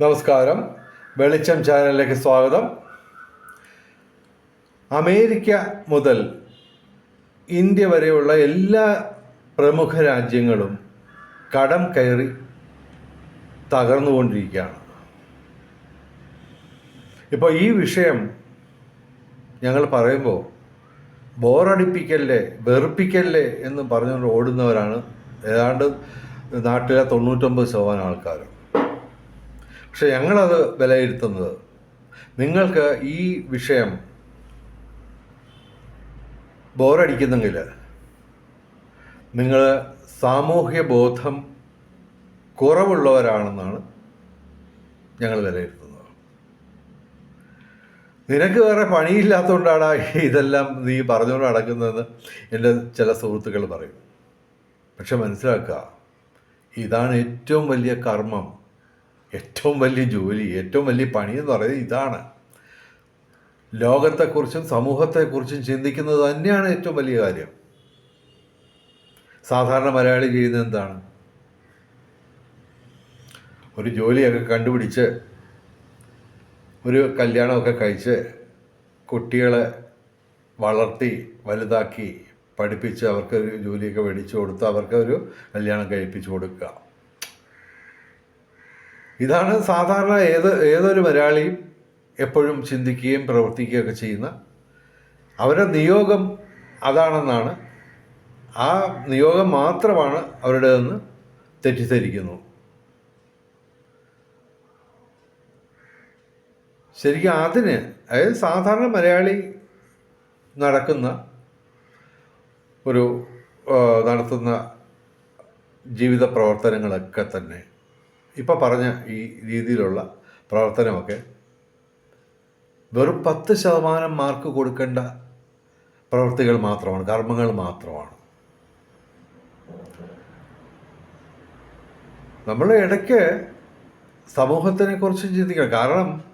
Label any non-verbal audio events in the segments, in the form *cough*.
നമസ്കാരം. വെളിച്ചം ചാനലിലേക്ക് സ്വാഗതം. അമേരിക്ക മുതൽ ഇന്ത്യ വരെയുള്ള എല്ലാ പ്രമുഖ രാജ്യങ്ങളും കടം കയറി തകർന്നുകൊണ്ടിരിക്കുകയാണ്. ഇപ്പോൾ ഈ വിഷയം ഞങ്ങൾ പറയുമ്പോൾ ബോറടിപ്പിക്കല്ലേ വെറുപ്പിക്കല്ലേ എന്ന് പറഞ്ഞുകൊണ്ട് ഓടുന്നവരാണ് ഏതാണ്ട് നാട്ടിലെ തൊണ്ണൂറ്റൊമ്പത് ശതമാനം ആൾക്കാരും. പക്ഷെ ഞങ്ങളത് വിലയിരുത്തുന്നത് നിങ്ങൾക്ക് ഈ വിഷയം ബോറടിക്കുന്നെങ്കിൽ നിങ്ങൾ സാമൂഹ്യ ബോധം കുറവുള്ളവരാണെന്നാണ് ഞങ്ങൾ വിലയിരുത്തുന്നത്. നിനക്ക് വേറെ പണിയില്ലാത്തതുകൊണ്ടാണ് ഇതെല്ലാം നീ പറഞ്ഞുകൊണ്ട് നടക്കുന്നതെന്ന് എന്റെ ചില സുഹൃത്തുക്കൾ പറയും. പക്ഷെ മനസ്സിലാക്കുക ഇതാണ് ഏറ്റവും വലിയ കർമ്മം ഏറ്റവും വലിയ ജോലി ഏറ്റവും വലിയ പണി എന്ന് പറയുന്നത് ഇതാണ്. ലോകത്തെക്കുറിച്ചും സമൂഹത്തെക്കുറിച്ചും ചിന്തിക്കുന്നത് തന്നെയാണ് ഏറ്റവും വലിയ കാര്യം. സാധാരണ മലയാളി ചെയ്യുന്നത് എന്താണ്? ഒരു ജോലിയൊക്കെ കണ്ടുപിടിച്ച് ഒരു കല്യാണമൊക്കെ കഴിച്ച് കുട്ടികളെ വളർത്തി വലുതാക്കി പഠിപ്പിച്ച് അവർക്ക് ഒരു ജോലിയൊക്കെ മേടിച്ചു കൊടുത്ത് അവർക്ക് ഒരു കല്യാണം കഴിപ്പിച്ചു കൊടുക്കുക. ഇതാണ് സാധാരണ ഏത് ഏതൊരു മലയാളിയും എപ്പോഴും ചിന്തിക്കുകയും പ്രവർത്തിക്കുകയൊക്കെ ചെയ്യുന്ന അവരുടെ നിയോഗം അതാണെന്നാണ്. ആ നിയോഗം മാത്രമാണ് അവരുടേതെന്ന് തെറ്റിദ്ധരിക്കുന്നു. ശരിക്കും അതിന് അതായത് സാധാരണ മലയാളി നടക്കുന്ന ഒരു നടത്തുന്ന ജീവിത പ്രവർത്തനങ്ങളൊക്കെ തന്നെ ഇപ്പം പറഞ്ഞ ഈ രീതിയിലുള്ള പ്രവർത്തനമൊക്കെ വെറും പത്ത് ശതമാനം മാർക്ക് കൊടുക്കേണ്ട പ്രവൃത്തികൾ മാത്രമാണ് കർമ്മങ്ങൾ മാത്രമാണ്. നമ്മൾ ഇടയ്ക്ക് സമൂഹത്തിനെ കുറിച്ച് ചിന്തിക്കണം. കാരണം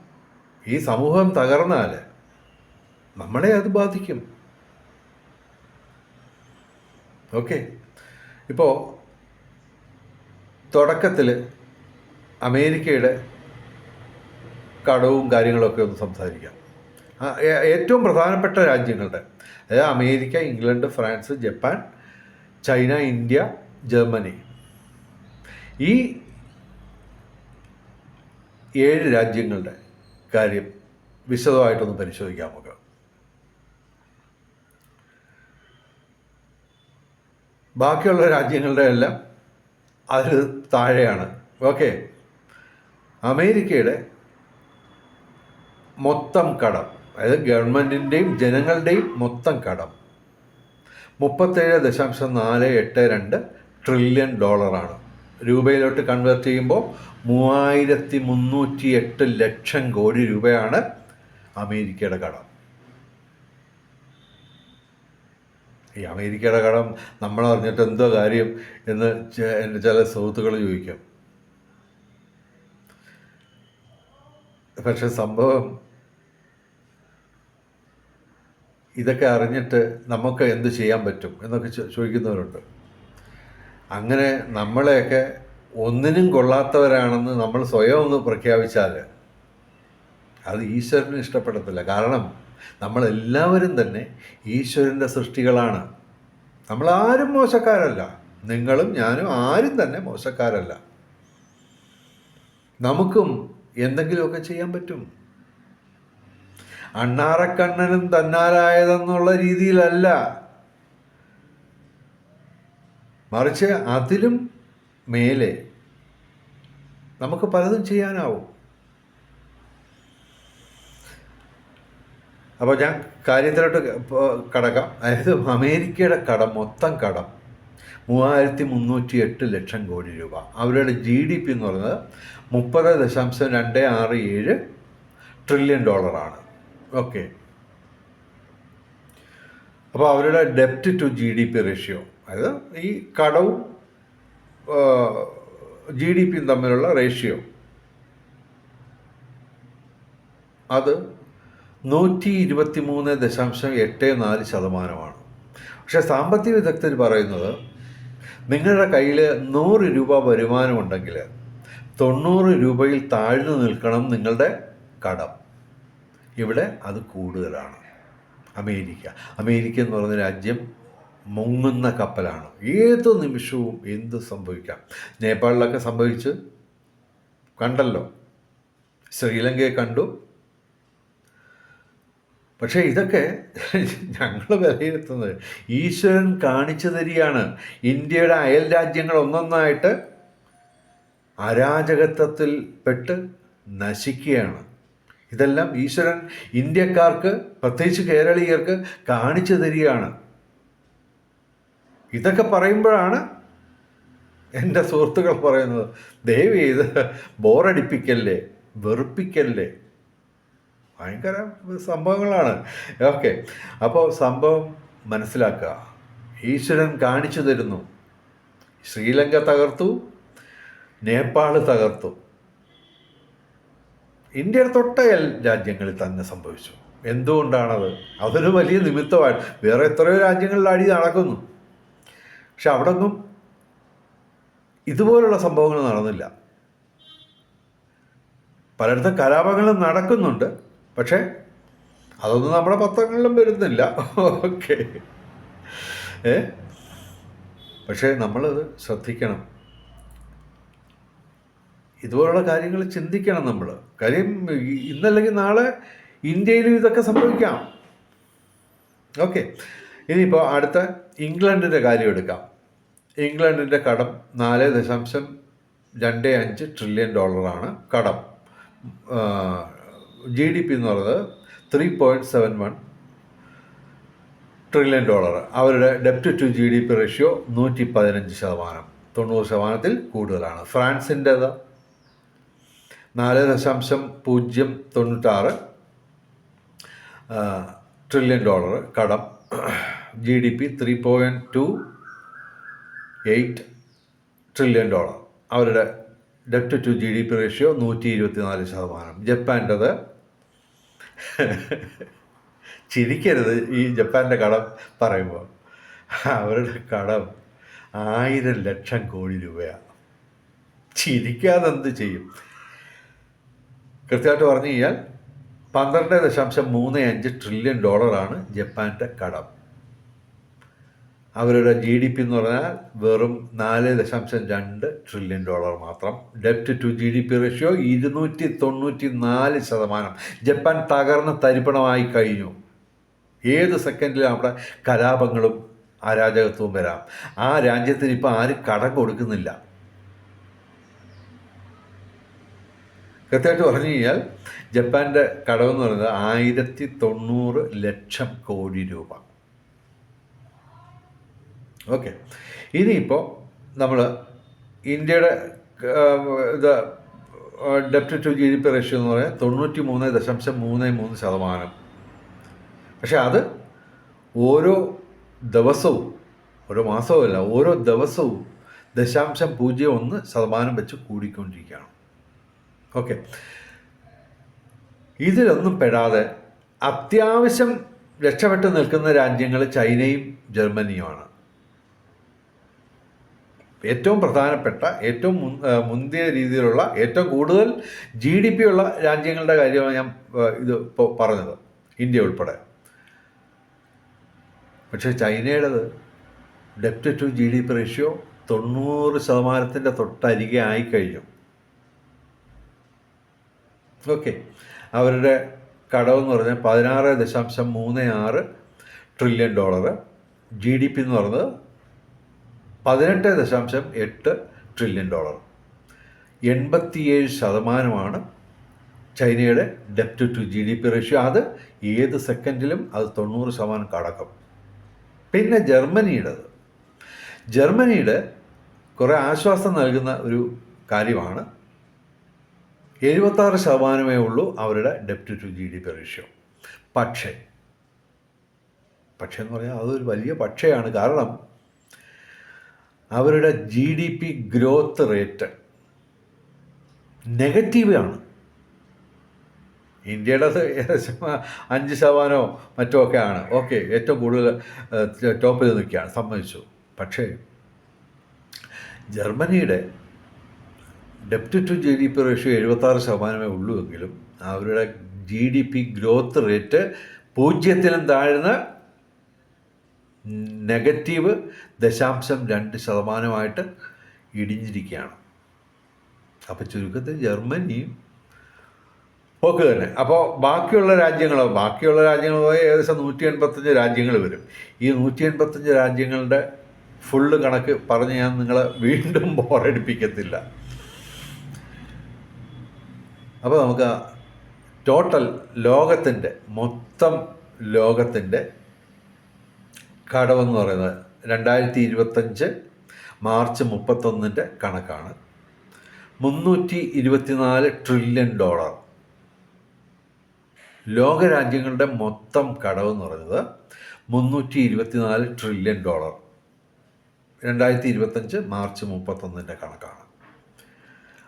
ഈ സമൂഹം തകർന്നാൽ നമ്മളെ അത് ബാധിക്കും. ഓക്കെ? ഇപ്പോൾ തുടക്കത്തിൽ അമേരിക്കയുടെ കടവും കാര്യങ്ങളൊക്കെ ഒന്ന് സംസാരിക്കാം. ഏറ്റവും പ്രധാനപ്പെട്ട രാജ്യങ്ങളുടെ അതായത് America England France Japan China India Germany. ഈ ഏഴ് രാജ്യങ്ങളുടെ കാര്യം വിശദമായിട്ടൊന്ന് പരിശോധിക്കാം നമുക്ക്. ബാക്കിയുള്ള രാജ്യങ്ങളുടെ എല്ലാം അതിൽ താഴെയാണ്. ഓക്കെ. അമേരിക്കയുടെ മൊത്തം കടം അതായത് ഗവൺമെന്റിന്റെയും ജനങ്ങളുടെയും മൊത്തം കടം മുപ്പത്തേഴ് ദശാംശം നാല് എട്ട് രണ്ട് ട്രില്യൺ ഡോളറാണ്. രൂപയിലോട്ട് കൺവേർട്ട് ചെയ്യുമ്പോൾ മൂവായിരത്തി മുന്നൂറ്റി എട്ട് ലക്ഷം കോടി രൂപയാണ് അമേരിക്കയുടെ കടം. ഈ അമേരിക്കയുടെ കടം നമ്മൾ അറിഞ്ഞിട്ട് എന്തോ കാര്യം എന്ന് എന്റെ ചില സുഹൃത്തുക്കൾ ചോദിക്കും. പക്ഷെ സംഭവം ഇതൊക്കെ അറിഞ്ഞിട്ട് നമുക്ക് എന്ത് ചെയ്യാൻ പറ്റും എന്നൊക്കെ ചോദിക്കുന്നവരുണ്ട്. അങ്ങനെ നമ്മളെയൊക്കെ ഒന്നിനും കൊള്ളാത്തവരാണെന്ന് നമ്മൾ സ്വയം ഒന്ന് പ്രഖ്യാപിച്ചാൽ അത് ഈശ്വരന് ഇഷ്ടപ്പെടത്തില്ല. കാരണം നമ്മളെല്ലാവരും തന്നെ ഈശ്വരന്റെ സൃഷ്ടികളാണ്. നമ്മളാരും മോശക്കാരല്ല. നിങ്ങളും ഞാനും ആരും തന്നെ മോശക്കാരല്ല. നമുക്കും എന്തെങ്കിലുമൊക്കെ ചെയ്യാൻ പറ്റും. അണ്ണാറക്കണ്ണനും തന്നാലായതെന്നുള്ള രീതിയിലല്ല. മറിച്ച് അതിലും മേലെ നമുക്ക് പലതും ചെയ്യാനാവും. അപ്പോൾ ഞാൻ കാര്യത്തിലോട്ട് കടക്കാം. അതായത് അമേരിക്കയുടെ കടം മൊത്തം കടം. മൂവായിരത്തി മുന്നൂറ്റി എട്ട് ലക്ഷം കോടി രൂപ. അവരുടെ ജി ഡി പി എന്ന് പറയുന്നത് മുപ്പത് ദശാംശം രണ്ട് ആറ് ഏഴ് ട്രില്യൺ ഡോളറാണ് ഓക്കെ അപ്പോൾ അവരുടെ ഡെപ്റ്റ് to G D P ratio അതായത് ഈ കടവും ജി ഡി പിയും തമ്മിലുള്ള റേഷ്യോ അത് നൂറ്റി ഇരുപത്തി മൂന്ന് ദശാംശം എട്ട് നാല് ശതമാനമാണ്. പക്ഷേ സാമ്പത്തിക വിദഗ്ധർ പറയുന്നത് നിങ്ങളുടെ കയ്യിൽ നൂറ് രൂപ വരുമാനമുണ്ടെങ്കിൽ തൊണ്ണൂറ് രൂപയിൽ താഴ്ന്നു നിൽക്കണം നിങ്ങളുടെ കടം. ഇവിടെ അത് കൂടുതലാണ്. അമേരിക്ക. അമേരിക്ക എന്ന് പറയുന്ന രാജ്യം മുങ്ങുന്ന കപ്പലാണ്. ഏത് നിമിഷവും എന്ത് സംഭവിക്കാം? നേപ്പാളിലൊക്കെ സംഭവിച്ച് കണ്ടല്ലോ. ശ്രീലങ്കയെ കണ്ടു. പക്ഷേ ഇതൊക്കെ ഞങ്ങൾ വിലയിരുത്തുന്നത് ഈശ്വരൻ കാണിച്ചു തരികയാണ് ഇന്ത്യയുടെ അയൽ രാജ്യങ്ങൾ ഒന്നൊന്നായിട്ട് അരാജകത്വത്തിൽ പെട്ട് നശിക്കുകയാണ്. ഇതെല്ലാം ഈശ്വരൻ ഇന്ത്യക്കാർക്ക് പ്രത്യേകിച്ച് കേരളീയർക്ക് കാണിച്ചു തരികയാണ് ഇതൊക്കെ പറയുമ്പോഴാണ് എന്റെ സുഹൃത്തുക്കൾ പറയുന്നത് ദയവ് ചെയ്ത് ബോറടിപ്പിക്കല്ലേ വെറുപ്പിക്കല്ലേ? ഭയങ്കര സംഭവങ്ങളാണ്. ഓക്കെ. അപ്പോൾ സംഭവം മനസ്സിലാക്കുക. ഈശ്വരൻ കാണിച്ചു തരുന്നു. ശ്രീലങ്ക തകർത്തു. നേപ്പാൾ തകർത്തു. ഇന്ത്യയുടെ തൊട്ടയൽ രാജ്യങ്ങളിൽ തന്നെ സംഭവിച്ചു. എന്തുകൊണ്ടാണത്? അതൊരു വലിയ നിമിത്തമാണ് വേറെ എത്രയോ രാജ്യങ്ങളിൽ അടി നടക്കുന്നു. പക്ഷെ അവിടെ ഒന്നും ഇതുപോലുള്ള സംഭവങ്ങൾ നടന്നില്ല. പലയിടത്തും കലാപങ്ങളും നടക്കുന്നുണ്ട്. പക്ഷേ അതൊന്നും നമ്മുടെ പത്രങ്ങളിലും വരുന്നില്ല. ഓക്കെ. ഏ? പക്ഷേ നമ്മളത് ശ്രദ്ധിക്കണം. ഇതുപോലുള്ള കാര്യങ്ങൾ ചിന്തിക്കണം നമ്മൾ കാര്യം ഇന്നല്ലെങ്കിൽ നാളെ ഇന്ത്യയിലും ഇതൊക്കെ സംഭവിക്കാം. ഓക്കെ. ഇനിയിപ്പോൾ അടുത്ത ഇംഗ്ലണ്ടിന്റെ കാര്യം എടുക്കാം. ഇംഗ്ലണ്ടിന്റെ കടം നാല് ദശാംശം രണ്ട് അഞ്ച് ട്രില്യൺ ഡോളറാണ് കടം. ജി ഡി പി എന്ന് പറയുന്നത് three point seven one trillion dollar അവരുടെ ഡെപ്റ്റ് to G D P ratio നൂറ്റി പതിനഞ്ച് ശതമാനം. തൊണ്ണൂറ് ശതമാനത്തിൽ കൂടുതലാണ്. ഫ്രാൻസിന്റേത് നാല് ദശാംശം പൂജ്യം തൊണ്ണൂറ്റാറ് ട്രില്യൺ ഡോളർ കടം. G D P three point two eight trillion dollar അവരുടെ ഡെപ്റ്റ് to G D P ratio നൂറ്റി ഇരുപത്തിനാല് ശതമാനം. ജപ്പാന്റെത് ചിരിക്കരുത് ഈ ജപ്പാന്റെ കടം പറയുമ്പോൾ. അവരുടെ കടം ആയിരം ലക്ഷം കോടി രൂപയാണ് ചിരിക്കാതെ എന്ത് ചെയ്യും? കൃത്യമായിട്ട് പറഞ്ഞു കഴിഞ്ഞാൽ പന്ത്രണ്ട് ദശാംശം മൂന്ന് അഞ്ച് ട്രില്യൺ ഡോളറാണ് ജപ്പാന്റെ കടം. അവരുടെ ജി ഡി പി എന്ന് പറഞ്ഞാൽ വെറും നാല് ദശാംശം രണ്ട് ട്രില്യൺ ഡോളർ മാത്രം. ഡെപ്റ്റ് to G D P ratio ഇരുന്നൂറ്റി തൊണ്ണൂറ്റി നാല് ശതമാനം. ജപ്പാൻ തകർന്ന് തരിപ്പണമായി കഴിഞ്ഞു. ഏത് സെക്കൻഡിലും അവിടെ കലാപങ്ങളും അരാജകത്വവും വരാം. ആ രാജ്യത്തിന് ഇപ്പോൾ ആരും കടം കൊടുക്കുന്നില്ല. കൃത്യമായിട്ട് പറഞ്ഞു കഴിഞ്ഞാൽ ജപ്പാന്റെ കടമെന്ന് പറയുന്നത് ആയിരത്തി തൊണ്ണൂറ് ലക്ഷം കോടി രൂപ. ഓക്കെ. ഇനിയിപ്പോൾ നമ്മൾ ഇന്ത്യയുടെ ഇത് ഡെപ്റ്റ് to G D P ratio എന്ന് പറയുന്നത് തൊണ്ണൂറ്റി മൂന്ന് ദശാംശം മൂന്ന് മൂന്ന് ശതമാനം. പക്ഷെ അത് ഓരോ ദിവസവും ഓരോ മാസവുമല്ല ഓരോ ദിവസവും ദശാംശം പൂജ്യം ഒന്ന് ശതമാനം വെച്ച് കൂടിക്കൊണ്ടിരിക്കുകയാണ്. ഓക്കെ. ഇതിലൊന്നും പെടാതെ അത്യാവശ്യം രക്ഷപ്പെട്ട് നിൽക്കുന്ന രാജ്യങ്ങൾ ചൈനയും ജർമ്മനിയുമാണ്. ഏറ്റവും പ്രധാനപ്പെട്ട ഏറ്റവും മുന്തിയ രീതിയിലുള്ള ഏറ്റവും കൂടുതൽ ജി ഡി പി ഉള്ള രാജ്യങ്ങളുടെ കാര്യമാണ് ഞാൻ ഇത് ഇപ്പോൾ പറഞ്ഞത്. ഇന്ത്യ ഉൾപ്പെടെ. പക്ഷേ ചൈനയുടേത് ഡെപ്റ്റ് to G D P ratio തൊണ്ണൂറ് ശതമാനത്തിന്റെ തൊട്ടരികെ ആയിക്കഴിഞ്ഞു. ഓക്കെ. അവരുടെ കടമെന്ന് പറഞ്ഞാൽ പതിനാറ് ദശാംശം മൂന്ന് ആറ് trillion dollar G D P എന്ന് പറയുന്നത് പതിനെട്ട് ദശാംശം എട്ട് ട്രില്യൺ ഡോളർ എൺപത്തിയേഴ് ശതമാനമാണ് ചൈനയുടെ ഡെപ്റ്റ് to G D P ratio അത് ഏത് സെക്കൻഡിലും അത് തൊണ്ണൂറ് ശതമാനം കടക്കും. പിന്നെ ജർമ്മനിയുടേത്. ജർമ്മനിയുടെ കുറേ ആശ്വാസം നൽകുന്ന ഒരു കാര്യമാണ്. എഴുപത്താറ് ശതമാനമേ ഉള്ളൂ അവരുടെ ഡെപ്റ്റ് to G D P ratio പക്ഷേ പക്ഷേ എന്ന് പറഞ്ഞാൽ അതൊരു വലിയ പക്ഷയാണ്. കാരണം അവരുടെ G D P growth rate negative ആണ്. ഇന്ത്യയുടേത് ഏകദേശം *laughs* അഞ്ച് ശതമാനമോ മറ്റോ ഒക്കെ ആണ്. ഓക്കെ ഏറ്റവും കൂടുതൽ ടോപ്പിൽ നിൽക്കുകയാണ് സമ്മതിച്ചു. പക്ഷേ ജർമ്മനിയുടെ ഡെപ്റ്റ് to G D P ratio എഴുപത്താറ് ശതമാനമേ ഉള്ളൂ എങ്കിലും അവരുടെ G D P growth rate പൂജ്യത്തിനും താഴ്ന്ന നെഗറ്റീവ് ദശാംശം രണ്ട് ശതമാനമായിട്ട് ഇടിഞ്ഞിരിക്കുകയാണ്. അപ്പോൾ ചുരുക്കത്തിൽ ജർമ്മനിയും ഓക്കെ തന്നെ. അപ്പോൾ ബാക്കിയുള്ള രാജ്യങ്ങളോ ബാക്കിയുള്ള രാജ്യങ്ങൾ ഏകദേശം നൂറ്റി എൺപത്തഞ്ച് രാജ്യങ്ങൾ വരും. ഈ നൂറ്റി എൺപത്തഞ്ച് രാജ്യങ്ങളുടെ ഫുള്ള് കണക്ക് പറഞ്ഞ് ഞാൻ നിങ്ങളെ വീണ്ടും ബോറടിപ്പിക്കത്തില്ല. അപ്പോൾ നമുക്ക് ടോട്ടൽ ലോകത്തിന്റെ മൊത്തം ലോകത്തിന്റെ കടമെന്ന് പറയുന്നത് രണ്ടായിരത്തി ഇരുപത്തഞ്ച് മാർച്ച് മുപ്പത്തൊന്നിന്റെ കണക്കാണ്. മുന്നൂറ്റി ഇരുപത്തിനാല് ട്രില്യൺ ഡോളർ. ലോകരാജ്യങ്ങളുടെ മൊത്തം കടമെന്ന് പറയുന്നത് മുന്നൂറ്റി ഇരുപത്തിനാല് ട്രില്യൺ ഡോളർ. രണ്ടായിരത്തി ഇരുപത്തഞ്ച് മാർച്ച് മുപ്പത്തൊന്നിന്റെ കണക്കാണ്.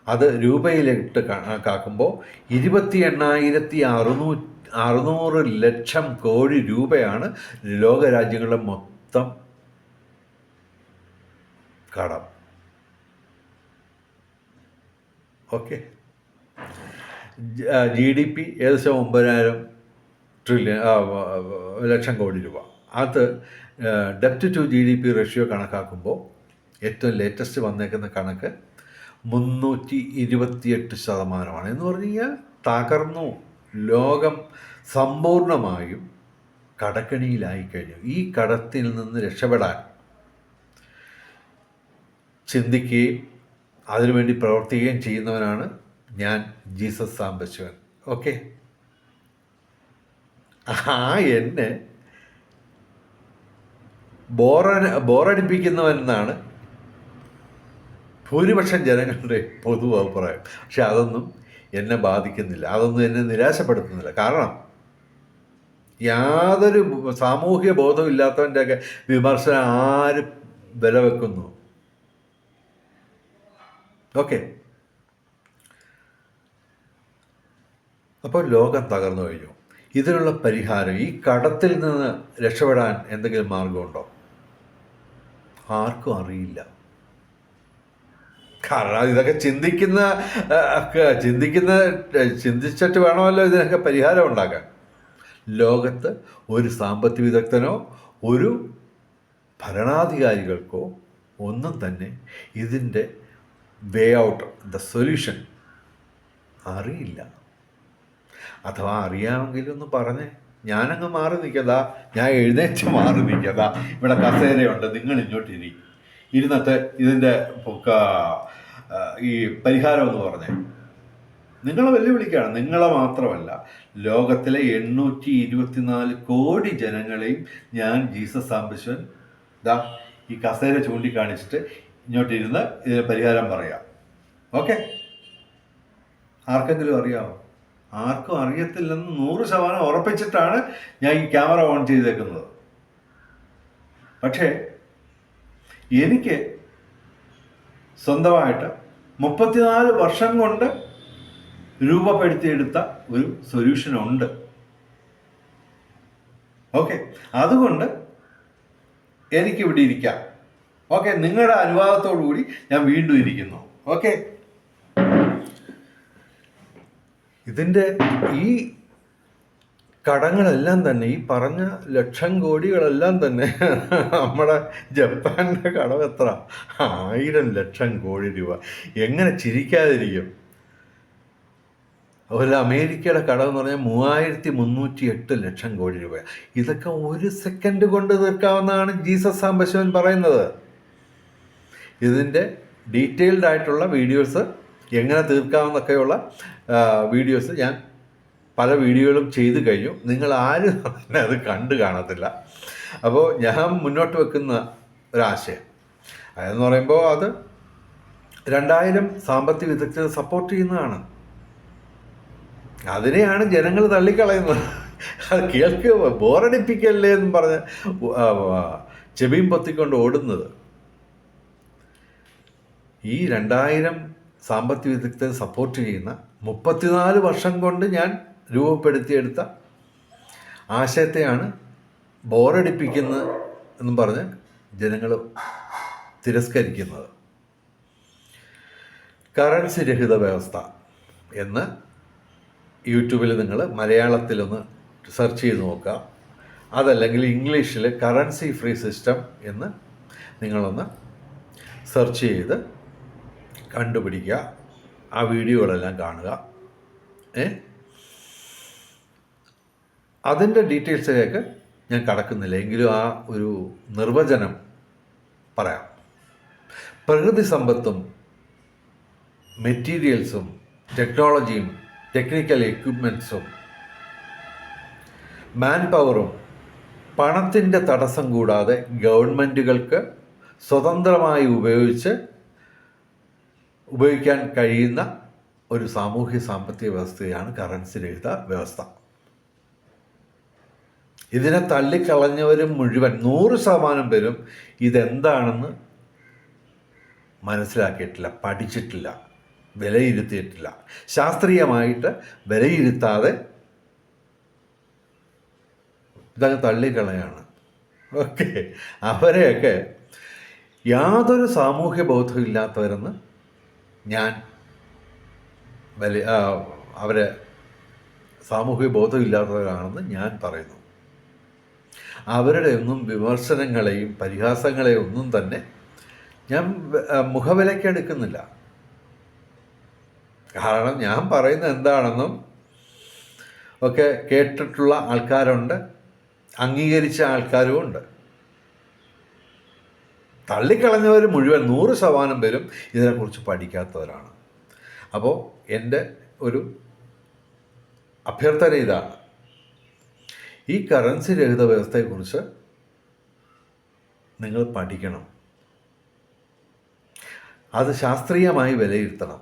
അത് രൂപയിലിട്ട് കണക്കാക്കുമ്പോൾ ഇരുപത്തി എണ്ണായിരത്തി അറുന്നൂ അറുന്നൂറ് ലക്ഷം കോടി രൂപയാണ് ലോകരാജ്യങ്ങളുടെ മൊത്തം കടം. ഓക്കെ. ജി ഡി പി ഏകദേശം ഒമ്പതിനായിരം ട്രില്യൺ ലക്ഷം കോടി രൂപ. അത് ഡെപ്റ്റ് to G D P ratio കണക്കാക്കുമ്പോൾ ഏറ്റവും ലേറ്റസ്റ്റ് വന്നേക്കുന്ന കണക്ക് മുന്നൂറ്റി ഇരുപത്തിയെട്ട് ശതമാനമാണ്. എന്ന് പറഞ്ഞു കഴിഞ്ഞാൽ തകർന്നു. ലോകം സമ്പൂർണമായും കടക്കണിയിലായി കഴിഞ്ഞു. ഈ കടത്തിൽ നിന്ന് രക്ഷപ്പെടാൻ ചിന്തിക്കുകയും അതിനുവേണ്ടി പ്രവർത്തിക്കുകയും ചെയ്യുന്നവനാണ് ഞാൻ ജീസസ് സാംബശിവൻ ഓക്കെ? ആ എന്നെ ബോറ ബോറടിപ്പിക്കുന്നവൻ എന്നാണ് ഭൂരിപക്ഷം ജനങ്ങളുടെ പൊതു അഭിപ്രായം പക്ഷെ അതൊന്നും എന്നെ ബാധിക്കുന്നില്ല. അതൊന്നും എന്നെ നിരാശപ്പെടുത്തുന്നില്ല. കാരണം യാതൊരു സാമൂഹിക ബോധമില്ലാത്തവന്റെയൊക്കെ വിമർശനം ആര് വില വെക്കുന്നു? ഓക്കെ. അപ്പോൾ ലോകം തകർന്നു കഴിഞ്ഞു. ഇതിനുള്ള പരിഹാരം ഈ കടത്തിൽ നിന്ന് രക്ഷപ്പെടാൻ എന്തെങ്കിലും മാർഗമുണ്ടോ ആർക്കും അറിയില്ല. കാരണം ഇതൊക്കെ ചിന്തിക്കുന്ന ചിന്തിക്കുന്ന ചിന്തിച്ചിട്ട് വേണമല്ലോ ഇതിനൊക്കെ പരിഹാരം ഉണ്ടാക്കാൻ. ലോകത്ത് ഒരു സാമ്പത്തിക വിദഗ്ധനോ ഒരു ഭരണാധികാരികൾക്കോ ഒന്നും തന്നെ ഇതിന്റെ വേ ഔട്ട് ദ സൊല്യൂഷൻ അറിയില്ല. അഥവാ അറിയാമെങ്കിൽ ഒന്ന് പറഞ്ഞേ. ഞാനങ്ങ് മാറി നിൽക്കതാ ഞാൻ എഴുന്നേറ്റ് മാറി നിൽക്കതാ ഇവിടെ കസേരയുണ്ട്. നിങ്ങൾ ഇങ്ങോട്ടിരിക്കും ഇരുന്നിട്ട് ഇതിന്റെ ഈ പരിഹാരം എന്ന് പറഞ്ഞേ. നിങ്ങളെ വെല്ലുവിളിക്കുകയാണ് നിങ്ങളെ മാത്രമല്ല. ലോകത്തിലെ എണ്ണൂറ്റി ഇരുപത്തിനാല് കോടി ജനങ്ങളെയും ഞാൻ ജീസസ് സാംബശ്വൻ ദാ ഈ കസേര ചൂണ്ടിക്കാണിച്ചിട്ട് ഇങ്ങോട്ടിരുന്ന് ഇതിന് പരിഹാരം പറയാം. ഓക്കെ? ആർക്കെങ്കിലും അറിയാമോ ആർക്കും അറിയത്തില്ലെന്ന് നൂറ് ശതമാനം ഉറപ്പിച്ചിട്ടാണ് ഞാൻ ഈ ക്യാമറ ഓൺ ചെയ്തേക്കുന്നത്. പക്ഷേ എനിക്ക് സ്വന്തമായിട്ട് മുപ്പത്തിനാല് വർഷം കൊണ്ട് രൂപപ്പെടുത്തിയെടുത്ത ഒരു സൊല്യൂഷൻ ഉണ്ട്. ഓക്കെ അതുകൊണ്ട് എനിക്കിവിടെ ഇരിക്കാം. ഓക്കെ നിങ്ങളുടെ അനുവാദത്തോടു കൂടി ഞാൻ വീണ്ടും ഇരിക്കുന്നു. ഓക്കെ ഇതിന്റെ ഈ കടങ്ങളെല്ലാം തന്നെ ഈ പറഞ്ഞ ലക്ഷം കോടികളെല്ലാം തന്നെ നമ്മുടെ ജപ്പാന്റെ കടം എത്ര? ആയിരം ലക്ഷം കോടി രൂപ. എങ്ങനെ ചിരിക്കാതിരിക്കും? അതുപോലെ അമേരിക്കയുടെ കടം എന്ന് പറഞ്ഞാൽ മൂവായിരത്തി മുന്നൂറ്റി എട്ട് ലക്ഷം കോടി രൂപ. ഇതൊക്കെ ഒരു സെക്കൻഡ് കൊണ്ട് തീർക്കാവുന്നതാണ് ജീസസ് സാംബശിവൻ പറയുന്നത്. ഇതിന്റെ ഡീറ്റെയിൽഡ് ആയിട്ടുള്ള വീഡിയോസ് എങ്ങനെ തീർക്കാവുന്നൊക്കെയുള്ള വീഡിയോസ് ഞാൻ പല വീഡിയോകളും ചെയ്തു കഴിഞ്ഞു. നിങ്ങൾ ആരും തന്നെ അത് കണ്ടു കാണത്തില്ല. അപ്പോൾ ഞാൻ മുന്നോട്ട് വെക്കുന്ന ഒരാശയം. അതെന്ന് പറയുമ്പോൾ അത് രണ്ടായിരം സാമ്പത്തിക വിദഗ്ധരെ സപ്പോർട്ട് ചെയ്യുന്നതാണ്. അതിനെയാണ് ജനങ്ങൾ തള്ളിക്കളയുന്നത്. അത് കേൾക്കുക ബോറടിപ്പിക്കല്ലേ എന്ന് പറഞ്ഞ് ചെവിയും പൊത്തിക്കൊണ്ട് ഓടുന്നത്. ഈ രണ്ടായിരം സാമ്പത്തിക വിദഗ്ധരെ സപ്പോർട്ട് ചെയ്യുന്ന മുപ്പത്തിനാല് വർഷം കൊണ്ട് ഞാൻ രൂപപ്പെടുത്തിയെടുത്ത ആശയത്തെയാണ് ബോറടിപ്പിക്കുന്നത് എന്നും പറഞ്ഞ് ജനങ്ങൾ തിരസ്കരിക്കുന്നത്. കറൻസി രഹിത വ്യവസ്ഥ എന്ന് യൂട്യൂബിൽ നിങ്ങൾ മലയാളത്തിലൊന്ന് സെർച്ച് ചെയ്ത് നോക്കുക. അതല്ലെങ്കിൽ ഇംഗ്ലീഷിൽ കറൻസി ഫ്രീ സിസ്റ്റം എന്ന് നിങ്ങളൊന്ന് സെർച്ച് ചെയ്ത് കണ്ടുപിടിക്കുക. ആ വീഡിയോകളെല്ലാം കാണുക. ഏ? അതിന്റെ ഡീറ്റെയിൽസിലേക്ക് ഞാൻ കടക്കുന്നില്ല. എങ്കിലും ആ ഒരു നിർവചനം പറയാം. പ്രകൃതി സമ്പത്തും മെറ്റീരിയൽസും ടെക്നോളജിയും ടെക്നിക്കൽ എക്യുപ്മെൻസും മാൻ പവറും പണത്തിന്റെ തടസ്സം കൂടാതെ ഗവൺമെന്റുകൾക്ക് സ്വതന്ത്രമായി ഉപയോഗിച്ച് ഉപയോഗിക്കാൻ കഴിയുന്ന ഒരു സാമൂഹ്യ സാമ്പത്തിക വ്യവസ്ഥയാണ് കറൻസി രഹിത വ്യവസ്ഥ. ഇതിനെ തള്ളിക്കളഞ്ഞവരും മുഴുവൻ നൂറ് ശതമാനം പേരും ഇതെന്താണെന്ന് മനസ്സിലാക്കിയിട്ടില്ല പഠിച്ചിട്ടില്ല വിലയിരുത്തിയിട്ടില്ല. ശാസ്ത്രീയമായിട്ട് വിലയിരുത്താതെ ഇതങ്ങ് തള്ളിക്കളയാണ്. ഓക്കെ. അവരെയൊക്കെ യാതൊരു സാമൂഹ്യ ബോധവും ഇല്ലാത്തവരെന്ന് ഞാൻ വില ആ, അവരെ സാമൂഹ്യ ബോധമില്ലാത്തവരാണെന്ന് ഞാൻ പറയുന്നു. അവരുടെ ഒന്നും വിമർശനങ്ങളെയും പരിഹാസങ്ങളെയും ഒന്നും തന്നെ ഞാൻ മുഖവിലയ്ക്ക് എടുക്കുന്നില്ല. കാരണം ഞാൻ പറയുന്നത് എന്താണെന്നും ഒക്കെ കേട്ടിട്ടുള്ള ആൾക്കാരുണ്ട് അംഗീകരിച്ച ആൾക്കാരും ഉണ്ട്. തള്ളിക്കളഞ്ഞവർ മുഴുവൻ നൂറ് ശതമാനം പേരും ഇതിനെക്കുറിച്ച് പഠിക്കാത്തവരാണ്. അപ്പോൾ എന്റെ ഒരു അഭ്യർത്ഥന ഇതാണ്. ഈ കറൻസി രഹിത വ്യവസ്ഥയെക്കുറിച്ച് നിങ്ങൾ പഠിക്കണം. അത് ശാസ്ത്രീയമായി വിലയിരുത്തണം.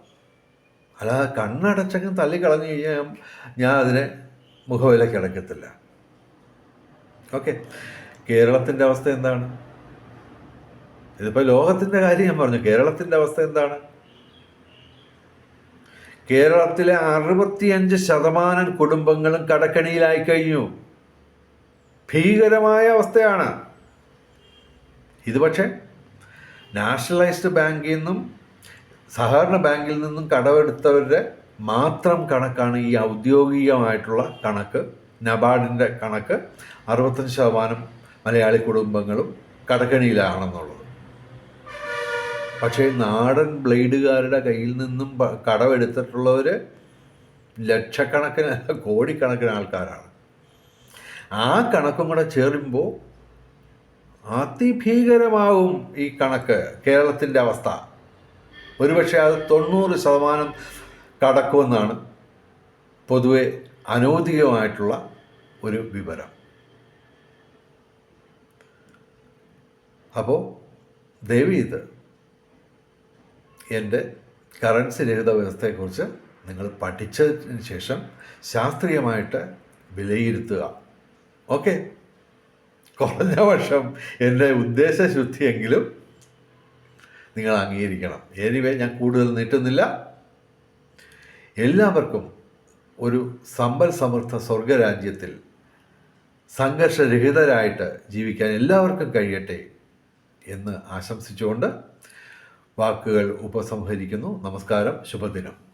അല്ലാതെ കണ്ണടച്ചങ്ങ് തള്ളിക്കളഞ്ഞു കഴിഞ്ഞാൽ ഞാൻ അതിനെ മുഖവിലയ്ക്ക് അടക്കത്തില്ല ഓക്കെ കേരളത്തിന്റെ അവസ്ഥ എന്താണ്? ഇതിപ്പോൾ ലോകത്തിന്റെ കാര്യം ഞാൻ പറഞ്ഞു. കേരളത്തിന്റെ അവസ്ഥ എന്താണ്? കേരളത്തിലെ അറുപത്തിയഞ്ച് ശതമാനം കുടുംബങ്ങളും കടക്കണിയിലായി കഴിഞ്ഞു. ഭീകരമായ അവസ്ഥയാണ്. ഇത് പക്ഷേ നാഷണലൈസ്ഡ് ബാങ്കിൽ നിന്നും സഹകരണ ബാങ്കിൽ നിന്നും കടമെടുത്തവരുടെ മാത്രം കണക്കാണ് ഈ ഔദ്യോഗികമായിട്ടുള്ള കണക്ക്. നബാർഡിന്റെ കണക്ക് അറുപത്തഞ്ച് ശതമാനം മലയാളി കുടുംബങ്ങളും കടക്കണിയിലാണെന്നുള്ളത്. പക്ഷേ നാടൻ ബ്ലേഡുകാരുടെ കയ്യിൽ നിന്നും കടമെടുത്തിട്ടുള്ളവർ ലക്ഷക്കണക്കിന് കോടിക്കണക്കിന് ആൾക്കാരാണ്. ആ കണക്കും കൂടെ ചേരുമ്പോൾ അതിഭീകരമാവും ഈ കണക്ക് കേരളത്തിന്റെ അവസ്ഥ. ഒരുപക്ഷെ അത് തൊണ്ണൂറ് ശതമാനം കടക്കുമെന്നാണ് പൊതുവെ അനൗദ്യോഗികമായിട്ടുള്ള ഒരു വിവരം. അപ്പോൾ ദയവ് ഇത് എന്റെ കറൻസി രഹിത വ്യവസ്ഥയെക്കുറിച്ച് നിങ്ങൾ പഠിച്ചതിന് ശേഷം ശാസ്ത്രീയമായിട്ട് വിലയിരുത്തുക. ഓക്കെ. കുറഞ്ഞ വർഷം എന്റെ ഉദ്ദേശശുദ്ധിയെങ്കിലും നിങ്ങൾ അംഗീകരിക്കണം. എനിവേ ഞാൻ കൂടുതൽ നീട്ടുന്നില്ല. എല്ലാവർക്കും ഒരു സമ്പൽ സമൃദ്ധ സ്വർഗരാജ്യത്തിൽ സംഘർഷരഹിതരായിട്ട് ജീവിക്കാൻ എല്ലാവർക്കും കഴിയട്ടെ എന്ന് ആശംസിച്ചുകൊണ്ട് വാക്കുകൾ ഉപസംഹരിക്കുന്നു. നമസ്കാരം. ശുഭദിനം.